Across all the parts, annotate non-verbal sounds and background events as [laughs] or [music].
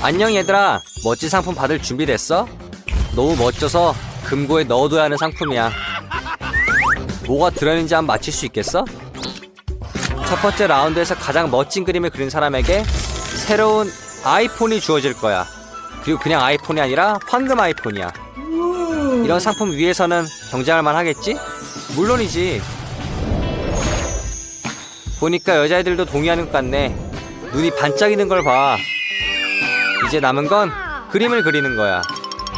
안녕 얘들아. 멋진 상품 받을 준비됐어? 너무 멋져서 금고에 넣어둬야 하는 상품이야. 뭐가 들어있는지 한번 맞힐 수 있겠어? 첫 번째 라운드에서 가장 멋진 그림을 그린 사람에게 새로운 아이폰이 주어질 거야. 그리고 그냥 아이폰이 아니라 황금 아이폰이야. 이런 상품 위해서는 경쟁할 만 하겠지? 물론이지. 보니까 여자애들도 동의하는 것 같네. 눈이 반짝이는 걸봐 이제 남은 건 그림을 그리는 거야.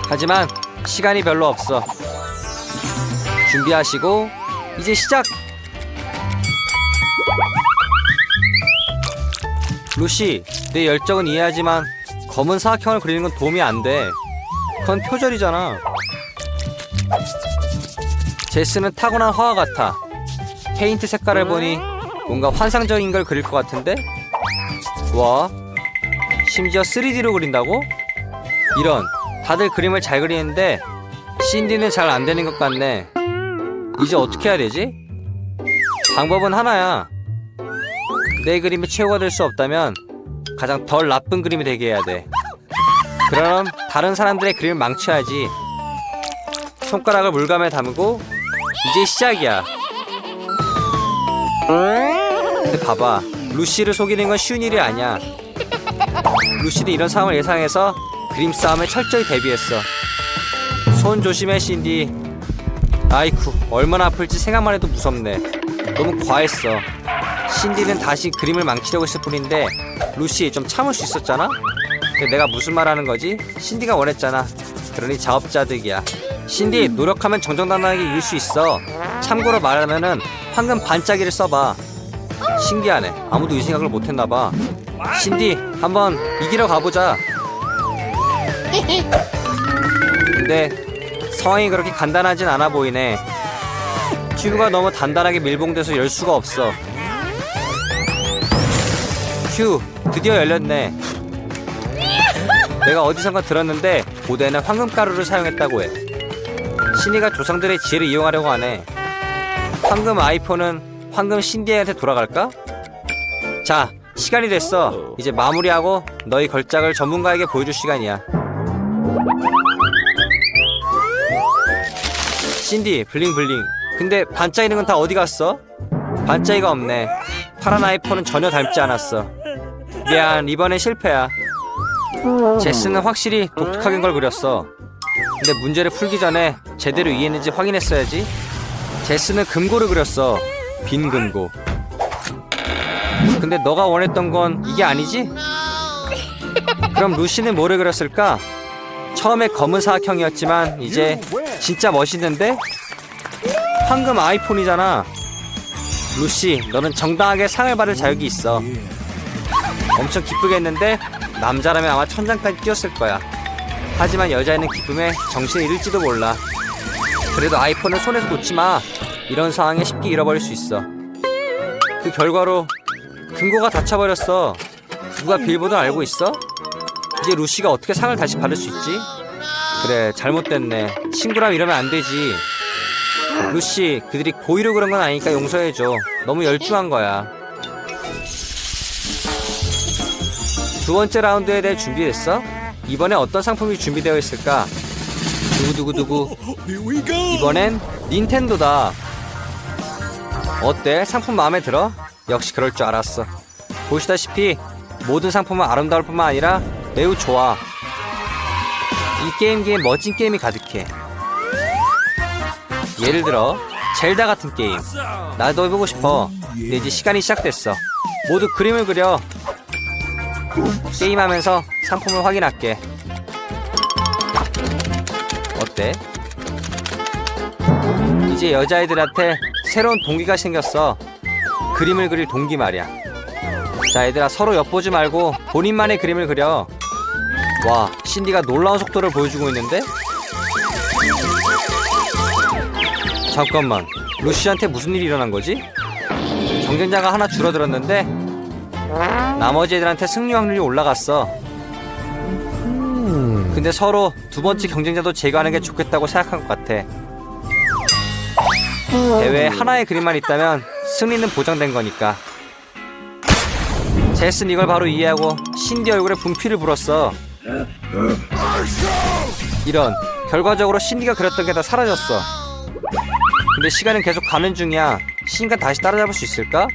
하지만 시간이 별로 없어. 준비하시고 이제 시작. 루시, 내 열정은 이해하지만 검은 사각형을 그리는 건 도움이 안 돼. 그건 표절이잖아. 제스는 타고난 화가 같아. 페인트 색깔을 보니 뭔가 환상적인 걸 그릴 것 같은데? 와, 심지어 3D로 그린다고? 이런 다들 그림을 잘 그리는데 신디는 잘 안 되는 것 같네. 이제 어떻게 해야 되지? 방법은 하나야. 내 그림이 최고가 될 수 없다면 가장 덜 나쁜 그림이 되게 해야 돼. 그럼 다른 사람들의 그림을 망쳐야지. 손가락을 물감에 담고 이제 시작이야. 근데 봐봐. 루시를 속이는 건 쉬운 일이 아니야. 루시는 이런 상황을 예상해서 그림 싸움에 철저히 대비했어. 손 조심해 신디. 아이쿠 얼마나 아플지 생각만 해도 무섭네. 너무 과했어. 신디는 다시 그림을 망치려고 했을 뿐인데 루시 좀 참을 수 있었잖아. 내가 무슨 말 하는 거지? 신디가 원했잖아. 그러니 자업자득이야. 신디 노력하면 정정당당하게 이길 수 있어. 참고로 말하면은 황금 반짝이를 써봐. 신기하네. 아무도 이 생각을 못했나봐. 신디, 한번 이기러 가보자. 근데 상황이 그렇게 간단하진 않아 보이네. 큐브가 너무 단단하게 밀봉돼서 열 수가 없어. 큐, 드디어 열렸네. 내가 어디선가 들었는데 고대는 황금가루를 사용했다고 해. 신이가 조상들의 지혜를 이용하려고 하네. 황금 아이폰은 황금 신디한테 돌아갈까? 자, 시간이 됐어. 이제 마무리하고 너희 걸작을 전문가에게 보여줄 시간이야. 신디, 블링블링. 근데 반짝이는 건 다 어디 갔어? 반짝이가 없네. 파란 아이폰은 전혀 닮지 않았어. 미안, 이번엔 실패야. 제스는 확실히 독특하게 걸 그렸어. 근데 문제를 풀기 전에 제대로 이해했는지 확인했어야지. 제스는 금고를 그렸어. 빈 금고. 근데 너가 원했던 건 이게 아니지? 그럼 루시는 뭐를 그렸을까? 처음에 검은 사각형이었지만 이제 진짜 멋있는데? 황금 아이폰이잖아. 루시, 너는 정당하게 상을 받을 자격이 있어. 엄청 기쁘겠는데 남자라면 아마 천장까지 뛰었을 거야. 하지만 여자애는 기쁨에 정신을 잃을지도 몰라. 그래도 아이폰을 손에서 놓지 마. 이런 상황에 쉽게 잃어버릴 수 있어. 그 결과로 금고가 닫혀버렸어. 누가 빌보드 알고 있어? 이제 루시가 어떻게 상을 다시 받을 수 있지? 그래, 잘못됐네. 친구랑 이러면 안 되지. 루시, 그들이 고의로 그런 건 아니니까 용서해줘. 너무 열중한 거야. 두 번째 라운드에 대해 준비됐어? 이번에 어떤 상품이 준비되어 있을까? 두구두구두구. 이번엔 닌텐도다. 어때? 상품 마음에 들어? 역시 그럴 줄 알았어. 보시다시피 모든 상품은 아름다울 뿐만 아니라 매우 좋아. 이 게임기에 멋진 게임이 가득해. 예를 들어 젤다 같은 게임. 나도 해보고 싶어. 근데 이제 시간이 시작됐어. 모두 그림을 그려. 게임하면서 상품을 확인할게. 어때? 이제 여자애들한테 새로운 동기가 생겼어. 그림을 그릴 동기 말이야. 자, 얘들아 서로 엿보지 말고 본인만의 그림을 그려. 와, 신디가 놀라운 속도를 보여주고 있는데? 잠깐만, 루시한테 무슨 일이 일어난 거지? 경쟁자가 하나 줄어들었는데 나머지 애들한테 승리 확률이 올라갔어. 근데 서로 두 번째 경쟁자도 제거하는 게 좋겠다고 생각한 것 같아. 대회에 하나의 그림만 있다면 승리는 보장된 거니까. 제스는 이걸 바로 이해하고 신디 얼굴에 분피를 불었어. 이런 결과적으로 신디가 그렸던 게 다 사라졌어 근데 시간은 계속 가는 중이야 신과 다시 따라잡을 수 있을까?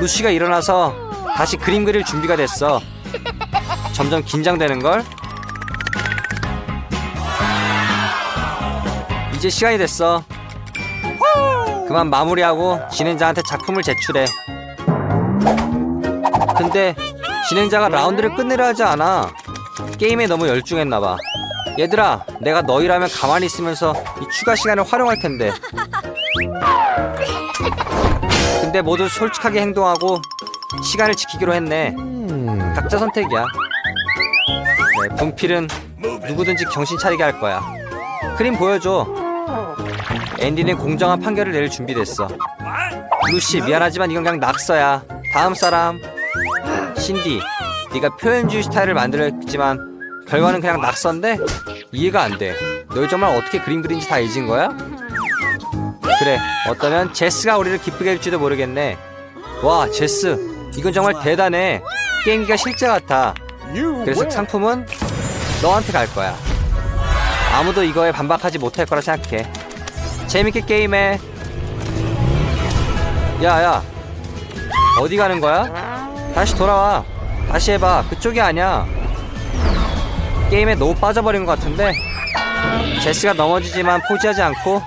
루시가 일어나서 다시 그림 그릴 준비가 됐어 점점 긴장되는 걸? 이제 시간이 됐어 그만 마무리하고 진행자한테 작품을 제출해. 근데 진행자가 라운드를 끝내려 하지 않아. 게임에 너무 열중했나 봐. 얘들아 내가 너희라면 가만히 있으면서 이 추가 시간을 활용할 텐데. 근데 모두 솔직하게 행동하고 시간을 지키기로 했네. 각자 선택이야. 네, 분필은 누구든지 정신 차리게 할 거야. 그림 보여줘 앤디는 공정한 판결을 내릴 준비됐어. 루시 미안하지만 이건 그냥 낙서야. 다음 사람. 신디 네가 표현주의 스타일을 만들어 했지만 결과는 그냥 낙서인데 이해가 안 돼. 너희 정말 어떻게 그림 그린지 다 잊은 거야? 그래 어쩌면 제스가 우리를 기쁘게 해줄지도 모르겠네. 와 제스 이건 정말 대단해. 게임기가 실제 같아. 그래서 상품은 너한테 갈 거야. 아무도 이거에 반박하지 못할 거라 생각해 재밌게 게임해. 야 야. 어디 가는 거야? 다시 돌아와. 다시 해봐. 그쪽이 아니야. 게임에 너무 빠져버린 것 같은데. 제스가 넘어지지만 포기하지 않고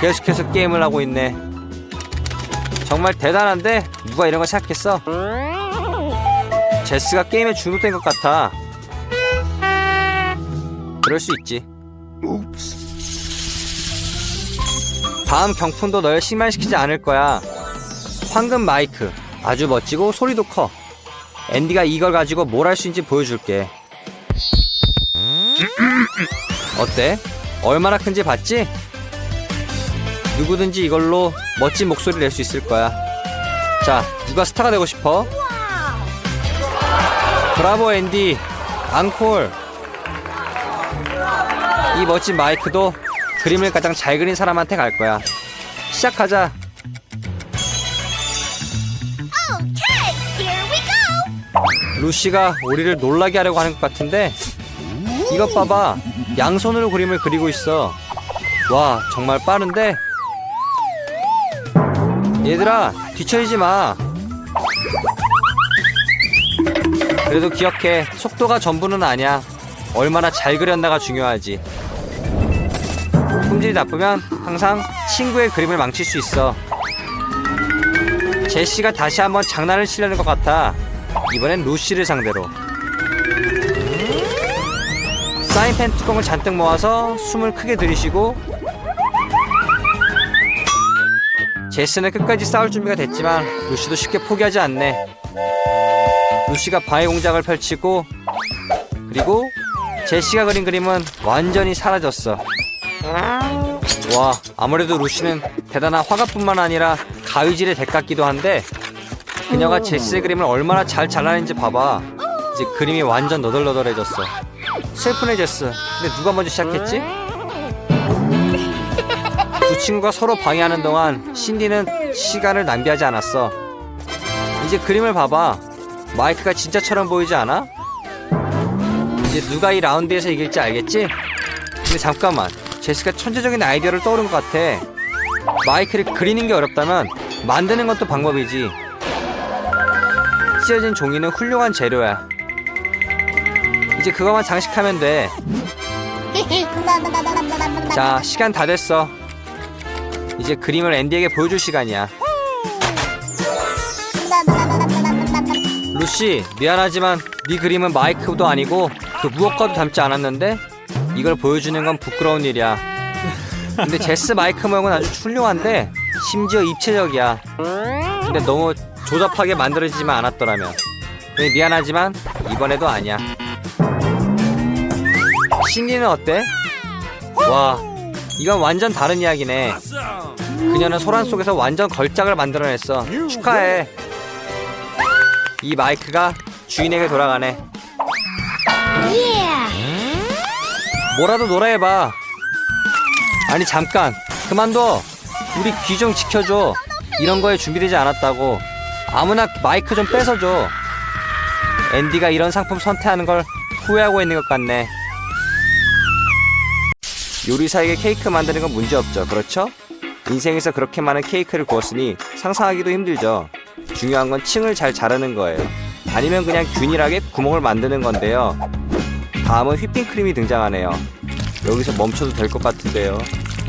계속해서 게임을 하고 있네. 정말 대단한데? 누가 이런 거 생각했어? 제스가 게임에 중독된 것 같아. 그럴 수 있지 다음 경품도 널 실망시키지 않을 거야. 황금 마이크. 아주 멋지고 소리도 커. 앤디가 이걸 가지고 뭘 할 수 있는지 보여줄게. 어때? 얼마나 큰지 봤지? 누구든지 이걸로 멋진 목소리를 낼 수 있을 거야. 자 누가 스타가 되고 싶어? 브라보 앤디. 앙콜. 이 멋진 마이크도 그림을 가장 잘 그린 사람한테 갈 거야. 시작하자. Okay, here we go. 루시가 우리를 놀라게 하려고 하는 것 같은데 이것 봐봐. 양손으로 그림을 그리고 있어. 와 정말 빠른데? 얘들아 뒤처지지 마. 그래도 기억해. 속도가 전부는 아니야. 얼마나 잘 그렸나가 중요하지 품질이 나쁘면 항상 친구의 그림을 망칠 수 있어. 제시가 다시 한번 장난을 치려는 것 같아. 이번엔 루시를 상대로. 사인펜 뚜껑을 잔뜩 모아서 숨을 크게 들이쉬고 제스는 끝까지 싸울 준비가 됐지만 루시도 쉽게 포기하지 않네. 루시가 방해 공작을 펼치고 그리고 제시가 그린 그림은 완전히 사라졌어 와 아무래도 루시는 대단한 화가뿐만 아니라 가위질의 대가기도 한데 그녀가 제시의 그림을 얼마나 잘 잘라낸지 봐봐 이제 그림이 완전 너덜너덜해졌어 슬프네 제스 근데 누가 먼저 시작했지? 두 친구가 서로 방해하는 동안 신디는 시간을 낭비하지 않았어 이제 그림을 봐봐 마이크가 진짜처럼 보이지 않아? 이제 누가 이 라운드에서 이길지 알겠지? 근데 잠깐만 제시가 천재적인 아이디어를 떠오른 것 같아 마이크를 그리는 게 어렵다면 만드는 것도 방법이지 찢어진 종이는 훌륭한 재료야 이제 그거만 장식하면 돼. [laughs] 자, 시간 다 됐어. 이제 그림을 앤디에게 보여줄 시간이야. 루시, 미안하지만 네 그림은 마이크도 아니고 그 무엇과도 닮지 않았는데 이걸 보여주는 건 부끄러운 일이야. 근데 제스 마이크 모형은 아주 훌륭한데 심지어 입체적이야. 근데 너무 조잡하게 만들어지지만 않았더라면. 네, 미안하지만 이번에도 아니야. 신디는 어때? 와, 이건 완전 다른 이야기네. 그녀는 소란 속에서 완전 걸작을 만들어냈어. 축하해. 이 마이크가 주인에게 돌아가네. 뭐라도 놀아 해봐. 아니 잠깐 그만둬. 우리 귀 좀 지켜줘. 이런 거에 준비되지 않았다고. 아무나 마이크 좀 뺏어줘. 앤디가 이런 상품 선택하는 걸 후회하고 있는 것 같네. 요리사에게 케이크 만드는 건 문제 없죠. 그렇죠? 인생에서 그렇게 많은 케이크를 구웠으니 상상하기도 힘들죠. 중요한 건 층을 잘 자르는 거예요. 아니면 그냥 균일하게 구멍을 만드는 건데요. 다음은 휘핑크림이 등장하네요. 여기서 멈춰도 될 것 같은데요.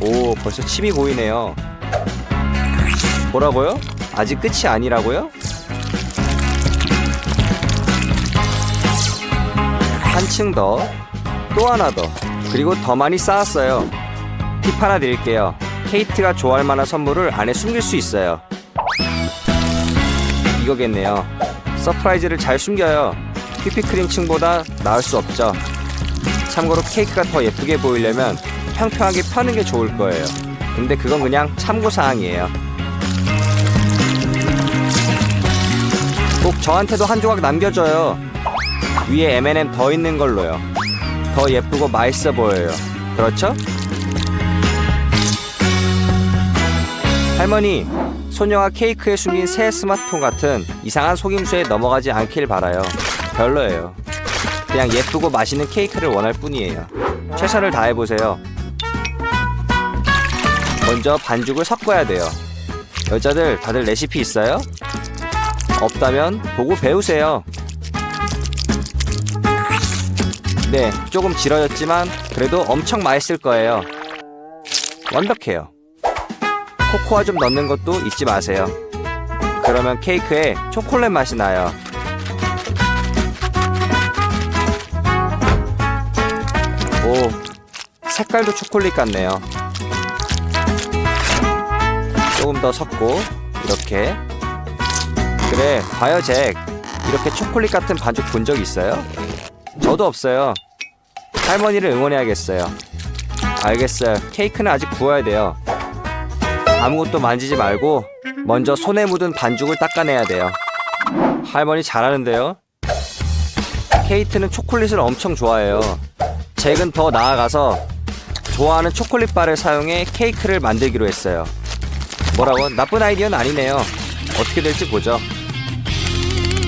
오, 벌써 침이 고이네요. 뭐라고요? 아직 끝이 아니라고요? 한층 더, 또 하나 더, 그리고 더 많이 쌓았어요. 팁 하나 드릴게요. 케이트가 좋아할 만한 선물을 안에 숨길 수 있어요. 이거겠네요. 서프라이즈를 잘 숨겨요. 휘핑크림 층보다 나을 수 없죠. 참고로 케이크가 더 예쁘게 보이려면 평평하게 펴는 게 좋을 거예요. 근데 그건 그냥 참고사항이에요. 꼭 저한테도 한 조각 남겨줘요. 위에 M&M 더 있는 걸로요. 더 예쁘고 맛있어 보여요. 그렇죠? 할머니, 소녀가 케이크에 숨긴 새 스마트폰 같은 이상한 속임수에 넘어가지 않길 바라요. 별로예요. 그냥 예쁘고 맛있는 케이크를 원할 뿐이에요. 최선을 다해보세요. 먼저 반죽을 섞어야 돼요. 여자들 다들 레시피 있어요? 없다면 보고 배우세요. 네, 조금 질어졌지만 그래도 엄청 맛있을 거예요. 완벽해요. 코코아 좀 넣는 것도 잊지 마세요. 그러면 케이크에 초콜릿 맛이 나요. 색깔도 초콜릿 같네요. 조금 더 섞고 이렇게. 그래, 봐요 잭. 이렇게 초콜릿 같은 반죽 본 적 있어요? 저도 없어요. 할머니를 응원해야겠어요. 알겠어요. 케이크는 아직 구워야 돼요. 아무것도 만지지 말고 먼저 손에 묻은 반죽을 닦아내야 돼요. 할머니 잘하는데요. 케이트는 초콜릿을 엄청 좋아해요. 잭은 더 나아가서 좋아하는 초콜릿 바를 사용해 케이크를 만들기로 했어요. 뭐라고? 나쁜 아이디어는 아니네요. 어떻게 될지 보죠.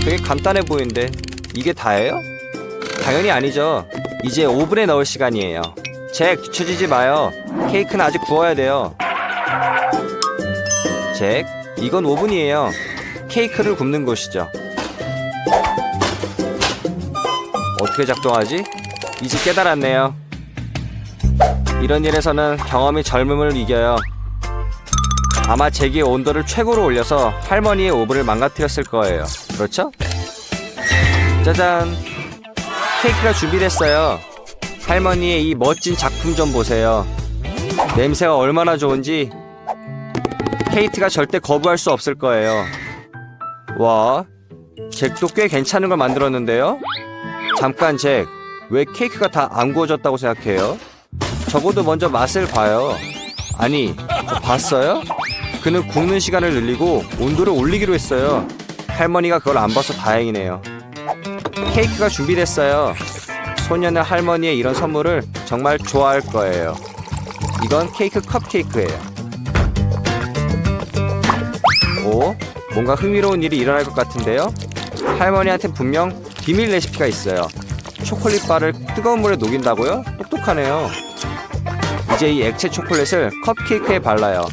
되게 간단해 보이는데 이게 다예요? 당연히 아니죠. 이제 오븐에 넣을 시간이에요. 잭, 뒤처지지 마요. 케이크는 아직 구워야 돼요. 잭, 이건 오븐이에요. 케이크를 굽는 곳이죠. 어떻게 작동하지? 이제 깨달았네요. 이런 일에서는 경험이 젊음을 이겨요. 아마 잭이 온도를 최고로 올려서 할머니의 오븐을 망가뜨렸을 거예요. 그렇죠? 짜잔! 케이크가 준비됐어요. 할머니의 이 멋진 작품 좀 보세요. 냄새가 얼마나 좋은지 케이트가 절대 거부할 수 없을 거예요. 와, 잭도 꽤 괜찮은 걸 만들었는데요? 잠깐 잭, 왜 케이크가 다 안 구워졌다고 생각해요? 적어도 먼저 맛을 봐요. 아니, 저 봤어요? 그는 굽는 시간을 늘리고 온도를 올리기로 했어요. 할머니가 그걸 안 봐서 다행이네요. 케이크가 준비됐어요. 소녀는 할머니의 이런 선물을 정말 좋아할 거예요. 이건 케이크 컵케이크예요. 오, 뭔가 흥미로운 일이 일어날 것 같은데요? 할머니한테 분명 비밀 레시피가 있어요. 초콜릿 바를 뜨거운 물에 녹인다고요? 똑똑하네요. 이제 이 액체 초콜릿을 컵케이크에 발라요.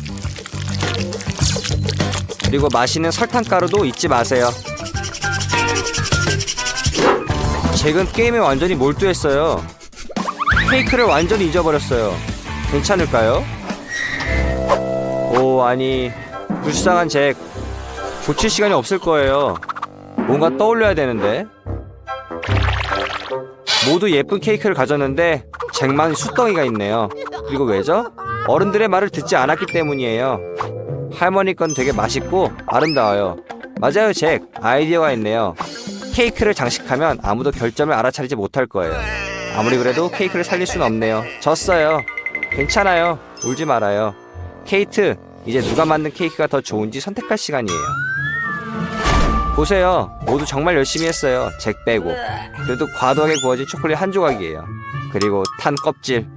그리고 마시는 설탕가루도 잊지 마세요. 잭은 게임에 완전히 몰두했어요. 케이크를 완전히 잊어버렸어요. 괜찮을까요? 오, 아니, 불쌍한 잭. 고칠 시간이 없을 거예요. 뭔가 떠올려야 되는데. 모두 예쁜 케이크를 가졌는데 잭만 숫덩이가 있네요. 그리고 왜죠? 어른들의 말을 듣지 않았기 때문이에요. 할머니 건 되게 맛있고 아름다워요. 맞아요, 잭. 아이디어가 있네요. 케이크를 장식하면 아무도 결점을 알아차리지 못할 거예요. 아무리 그래도 케이크를 살릴 수는 없네요. 졌어요. 괜찮아요. 울지 말아요. 케이트, 이제 누가 만든 케이크가 더 좋은지 선택할 시간이에요. 보세요. 모두 정말 열심히 했어요. 잭 빼고. 그래도 과도하게 구워진 초콜릿 한 조각이에요. 그리고 탄 껍질.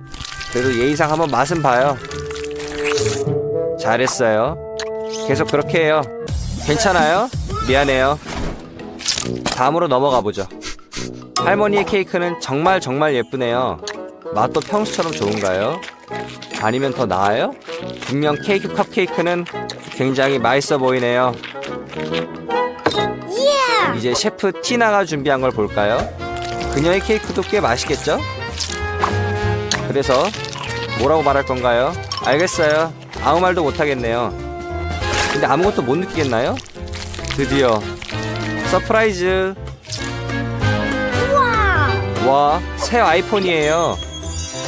그래도 예의상 한번 맛은 봐요. 잘했어요. 계속 그렇게 해요. 괜찮아요? 미안해요. 다음으로 넘어가 보죠. 할머니의 케이크는 정말 정말 예쁘네요. 맛도 평소처럼 좋은가요? 아니면 더 나아요? 분명 케이크 컵케이크는 굉장히 맛있어 보이네요. 이제 셰프 티나가 준비한 걸 볼까요? 그녀의 케이크도 꽤 맛있겠죠? 그래서 뭐라고 말할 건가요? 알겠어요. 아무 말도 못 하겠네요. 근데 아무것도 못 느끼겠나요? 드디어 서프라이즈. 와, 새 아이폰이에요.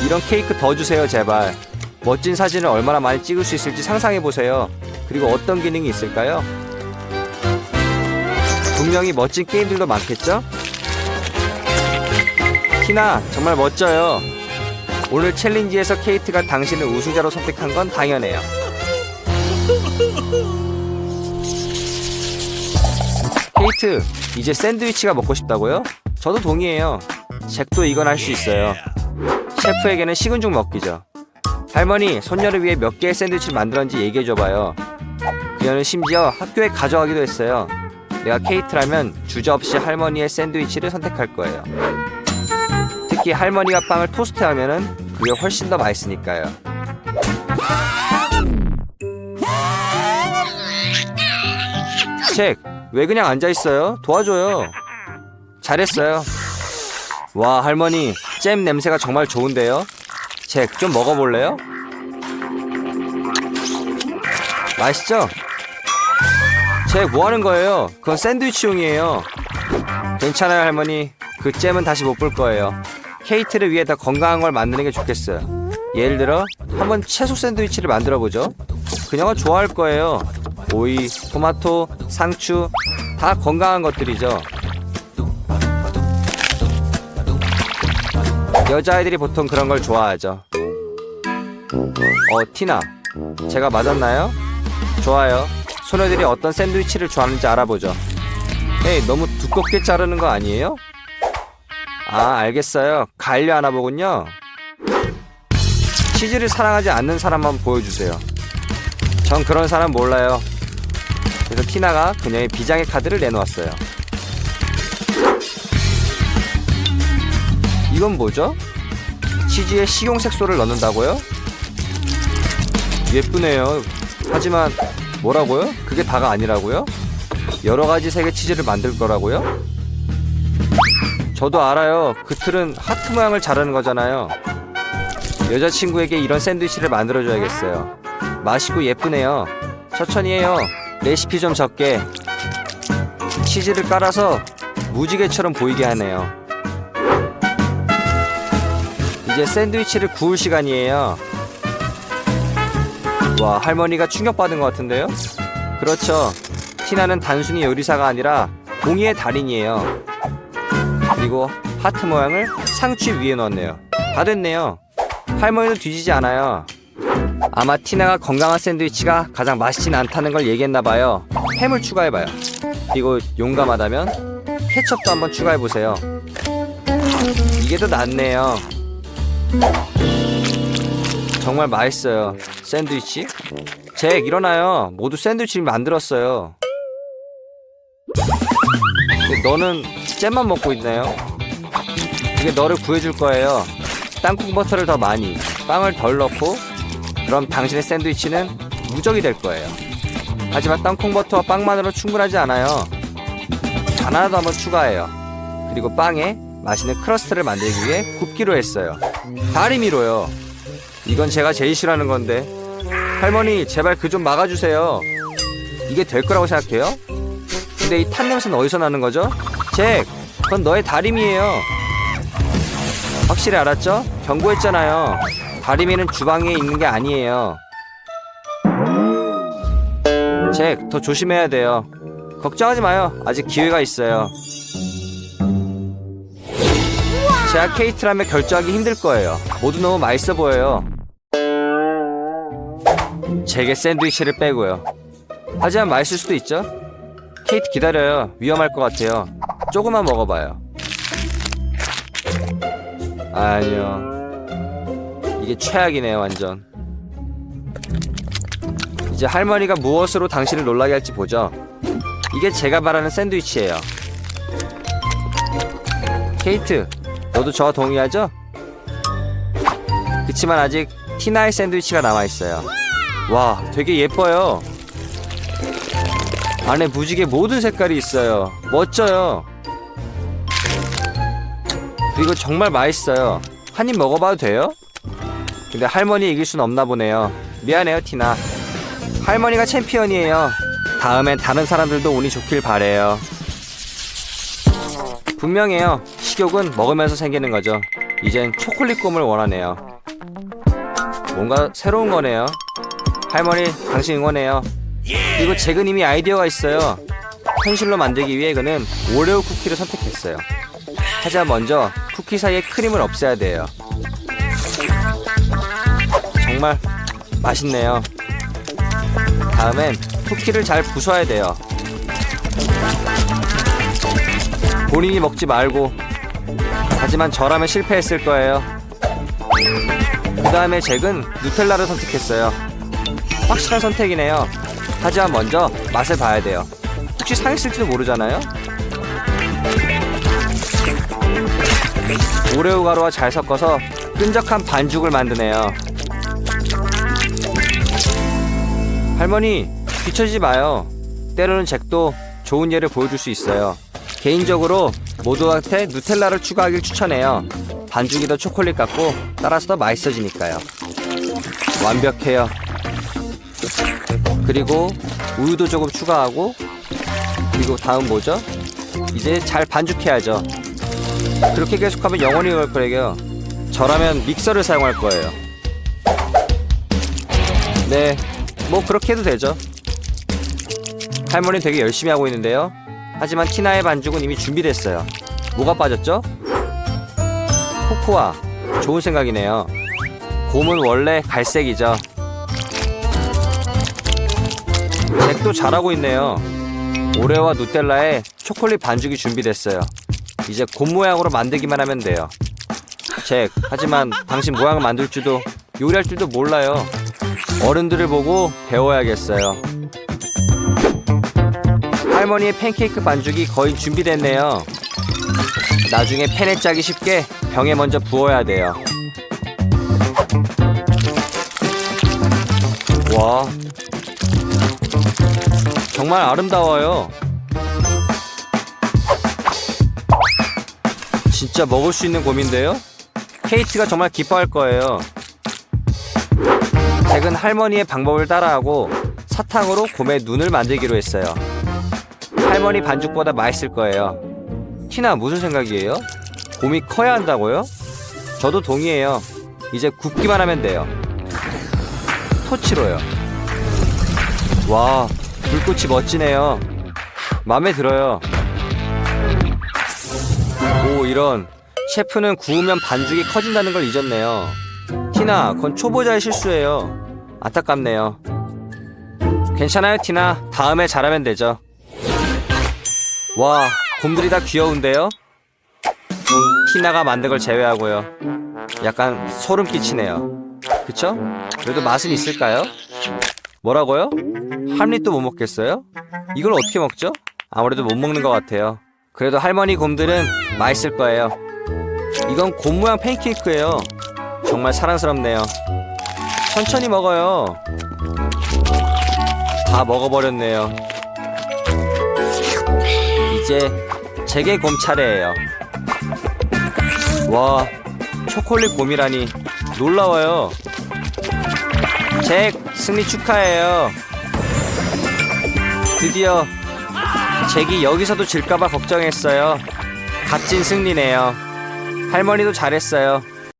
이런 케이크 더 주세요, 제발. 멋진 사진을 얼마나 많이 찍을 수 있을지 상상해 보세요. 그리고 어떤 기능이 있을까요? 분명히 멋진 게임들도 많겠죠? 티나, 정말 멋져요. 오늘 챌린지에서 케이트가 당신을 우승자로 선택한 건 당연해요. 케이트, 이제 샌드위치가 먹고 싶다고요? 저도 동의해요. 잭도 이건 할 수 있어요. 셰프에게는 식은 죽 먹기죠. 할머니, 손녀를 위해 몇 개의 샌드위치를 만들었는지 얘기해줘봐요. 그녀는 심지어 학교에 가져가기도 했어요. 내가 케이트라면 주저 없이 할머니의 샌드위치를 선택할 거예요. 특히 할머니가 빵을 토스트하면은 그게 훨씬 더 맛있으니까요. 잭, 왜 그냥 앉아 있어요? 도와줘요. 잘했어요. 와, 할머니, 잼 냄새가 정말 좋은데요? 잭, 좀 먹어볼래요? 맛있죠? 잭, 뭐 하는 거예요? 그건 샌드위치용이에요. 괜찮아요, 할머니. 그 잼은 다시 못 볼 거예요. 케이트를 위해 더 건강한 걸 만드는 게 좋겠어요. 예를 들어, 한번 채소 샌드위치를 만들어 보죠. 그녀가 좋아할 거예요. 오이, 토마토, 상추, 다 건강한 것들이죠. 여자아이들이 보통 그런 걸 좋아하죠. 어, 티나. 제가 맞았나요? 좋아요. 소녀들이 어떤 샌드위치를 좋아하는지 알아보죠. 에이, 너무 두껍게 자르는 거 아니에요? 아, 알겠어요. 갈려 하나 보군요. 치즈를 사랑하지 않는 사람만 보여주세요. 전 그런 사람 몰라요. 그래서 티나가 그녀의 비장의 카드를 내놓았어요. 이건 뭐죠? 치즈에 식용 색소를 넣는다고요? 예쁘네요. 하지만 뭐라고요? 그게 다가 아니라고요? 여러 가지 색의 치즈를 만들 거라고요? 저도 알아요. 그 틀은 하트 모양을 자르는 거잖아요. 여자친구에게 이런 샌드위치를 만들어줘야겠어요. 맛있고 예쁘네요. 천천히 해요. 레시피 좀 적게. 치즈를 깔아서 무지개처럼 보이게 하네요. 이제 샌드위치를 구울 시간이에요. 와, 할머니가 충격받은 것 같은데요? 그렇죠. 티나는 단순히 요리사가 아니라 공의의 달인이에요. 그리고 하트 모양을 상추 위에 넣었네요. 다 됐네요. 할머니도 뒤지지 않아요. 아마 티나가 건강한 샌드위치가 가장 맛있진 않다는 걸 얘기했나봐요. 햄을 추가해봐요. 그리고 용감하다면 케첩도 한번 추가해보세요. 이게 더 낫네요. 정말 맛있어요. 샌드위치? 잭, 일어나요. 모두 샌드위치를 만들었어요. 너는 잼만 먹고 있나요? 이게 너를 구해줄 거예요. 땅콩 버터를 더 많이, 빵을 덜 넣고, 그럼 당신의 샌드위치는 무적이 될 거예요. 하지만 땅콩 버터와 빵만으로 충분하지 않아요. 바나나도 한번 추가해요. 그리고 빵에 맛있는 크러스트를 만들기 위해 굽기로 했어요. 다리미로요. 이건 제가 제일 싫어하는 건데. 할머니, 제발 그 좀 막아주세요. 이게 될 거라고 생각해요? 근데 이 탄 냄새는 어디서 나는 거죠? 잭, 그건 너의 다리미예요. 확실히 알았죠? 경고했잖아요. 다리미는 주방에 있는 게 아니에요. 잭, 더 조심해야 돼요. 걱정하지 마요. 아직 기회가 있어요. 제가 케이트라면 결정하기 힘들 거예요. 모두 너무 맛있어 보여요. 제게 샌드위치를 빼고요. 하지만 맛있을 수도 있죠? 케이트 기다려요. 위험할 것 같아요. 조금만 먹어봐요. 아니요. 이게 최악이네요, 완전. 이제 할머니가 무엇으로 당신을 놀라게 할지 보죠. 이게 제가 말하는 샌드위치예요. 케이트, 너도 저와 동의하죠? 그치만 아직 티나의 샌드위치가 남아있어요. 와, 되게 예뻐요. 안에 무지개 모든 색깔이 있어요. 멋져요. 그리고 정말 맛있어요. 한 입 먹어봐도 돼요? 근데 할머니 이길 순 없나 보네요. 미안해요, 티나. 할머니가 챔피언이에요. 다음엔 다른 사람들도 운이 좋길 바래요. 분명해요. 식욕은 먹으면서 생기는 거죠. 이젠 초콜릿 꿈을 원하네요. 뭔가 새로운 거네요. 할머니, 당신 응원해요. 그리고 이미 아이디어가 있어요. 현실로 만들기 위해 그는 오레오 쿠키를 선택했어요. 하지만 먼저 쿠키 사이에 크림을 없애야 돼요. 정말 맛있네요. 다음엔 쿠키를 잘 부숴야 돼요. 본인이 먹지 말고. 하지만 저라면 실패했을 거예요. 그 다음에 잭은 누텔라를 선택했어요. 확실한 선택이네요. 하지만 먼저 맛을 봐야 돼요. 혹시 상했을지도 모르잖아요. 오레오 가루와 잘 섞어서 끈적한 반죽을 만드네요. 할머니, 뒤처지지 마요. 때로는 잭도 좋은 예를 보여줄 수 있어요. 개인적으로 모두한테 누텔라를 추가하길 추천해요. 반죽이 더 초콜릿 같고 따라서 더 맛있어지니까요. 완벽해요. 그리고 우유도 조금 추가하고 그리고 다음 뭐죠? 이제 잘 반죽해야죠. 그렇게 계속하면 영원히 걸 거예요. 저라면 믹서를 사용할 거예요. 네, 뭐 그렇게 해도 되죠. 할머니 되게 열심히 하고 있는데요. 하지만 티나의 반죽은 이미 준비됐어요. 뭐가 빠졌죠? 코코아. 좋은 생각이네요. 곰은 원래 갈색이죠. 잭도 잘하고 있네요. 오레오와 누텔라에 초콜릿 반죽이 준비됐어요. 이제 곰 모양으로 만들기만 하면 돼요. 잭, 하지만 당신 모양을 만들 줄도 요리할 줄도 몰라요. 어른들을 보고 배워야겠어요. 할머니의 팬케이크 반죽이 거의 준비됐네요. 나중에 팬에 짜기 쉽게 병에 먼저 부어야 돼요. 와, 정말 아름다워요. 진짜 먹을 수 있는 곰인데요? 케이트가 정말 기뻐할 거예요. 잭은 할머니의 방법을 따라하고 사탕으로 곰의 눈을 만들기로 했어요. 할머니 반죽보다 맛있을 거예요. 티나 무슨 생각이에요? 곰이 커야 한다고요? 저도 동의해요. 이제 굽기만 하면 돼요. 토치로요. 와, 불꽃이 멋지네요. 마음에 들어요. 오, 이런. 셰프는 구우면 반죽이 커진다는 걸 잊었네요. 티나, 그건 초보자의 실수예요. 안타깝네요. 괜찮아요, 티나. 다음에 잘하면 되죠. 와, 곰들이 다 귀여운데요? 티나가 만든 걸 제외하고요. 약간 소름 끼치네요. 그쵸? 그래도 맛은 있을까요? 뭐라고요? 한 입도 못 먹겠어요? 이걸 어떻게 먹죠? 아무래도 못 먹는 것 같아요. 그래도 할머니 곰들은 맛있을 거예요. 이건 곰 모양 팬케이크예요. 정말 사랑스럽네요. 천천히 먹어요. 다 먹어버렸네요. 이제 제게 곰 차례예요. 와, 초콜릿 곰이라니 놀라워요. 잭, 승리 축하해요. 드디어 잭이 여기서도 질까봐 걱정했어요. 값진 승리네요. 할머니도 잘했어요.